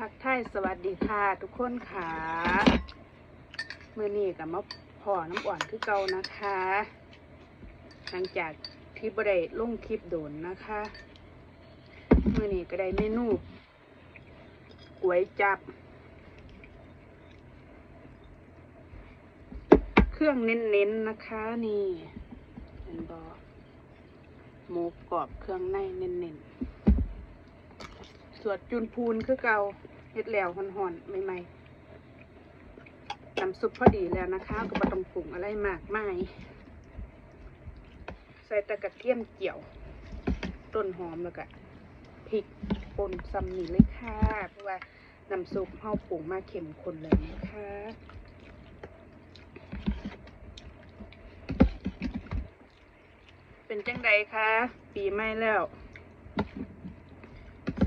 ทักทายสวัสดีค่ะทุกคนค่ะเมื่อนี้กับมาพอน้ำอ่อนคือเก่านะคะ หลังจากที่บได้ลงคลิปโดนนะคะเมื่อนี้ก็ได้เมนูก๋วยจับ เครื่องเน้นๆนะคะนี่เห็นบอหมูกรอบเครื่องในเน้นๆ สวดจุนพูนคือเกาเฮ็ดแล้วหอนๆใหม่ๆน้ำซุปพอดีแล้วนะคะก็บ่ต้องปรุงอะไรมากมายใส่แตะกระเทียมเจียว ต้นหอมแล้วก็พริกป่นซ้ำนี่เลยค่ะเพราะว่าน้ำซุปเฮาปรุงมาเข้มข้นเลยนะคะเป็นจังใดคะปีใหม่แล้ว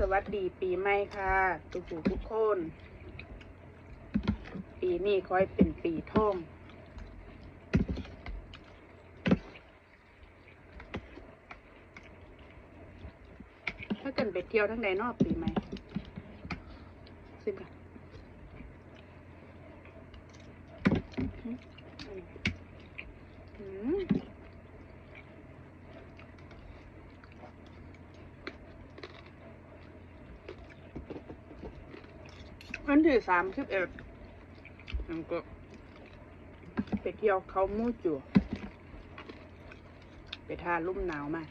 สวัสดีปีใหม่ค่ะ ทุกผู้ทุกคน ปีนี้คอยเป็นปีท่องถ้าเกินไปเที่ยวทั้งใดนอกปีใหม่สิค่ะอืม วันที่สามสิบเอ็ดมันก็ไปเที่ยวเขามูจัวไปทาลุ่มหนาวมา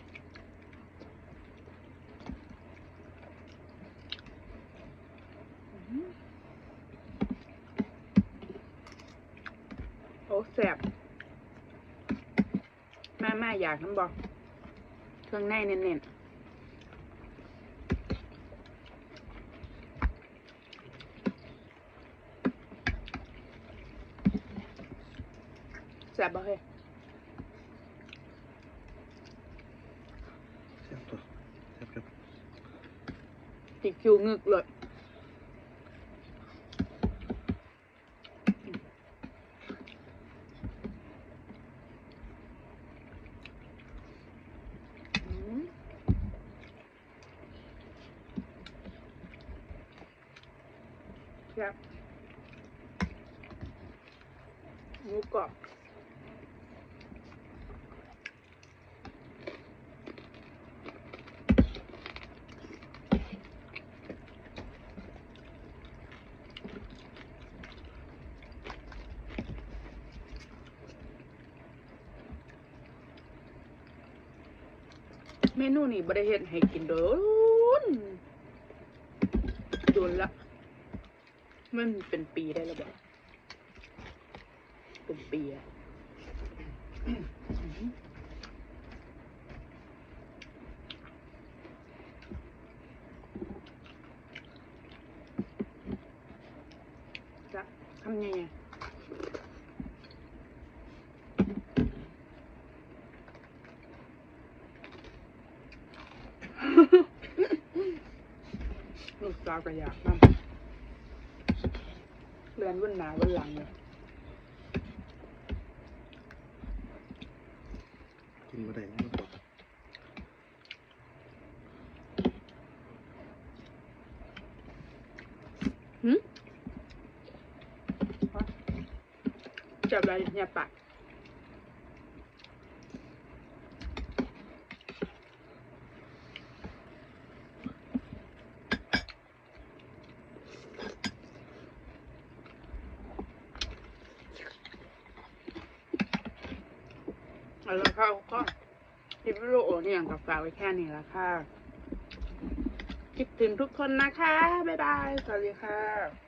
โอ้แสบแม่แม่อยากน้ำบอกเครื่องในเน้นๆ แสบบ่เฮ้ยแซ่บตัวแซ่บครับติดคิวงึกเลยอืมครับหมูกรอบ เมนูนี้บริเฮ็ดให้กินโดนโดนละ มันเป็นปีได้แล้วบ่เป็นปีอะจะทำยังไง ลูกสาก็อยากนำเรียนวันหนาวันหลังเลยกินมาได้ไม่ปวดหืมจับอะไรเนี่ยปาก เอาละค่ะก็คลิปวิดีโอเนี่ยกับฝากไว้แค่นี้ละค่ะ คิดถึงทุกคนนะคะ บ๊ายบาย สวัสดีค่ะ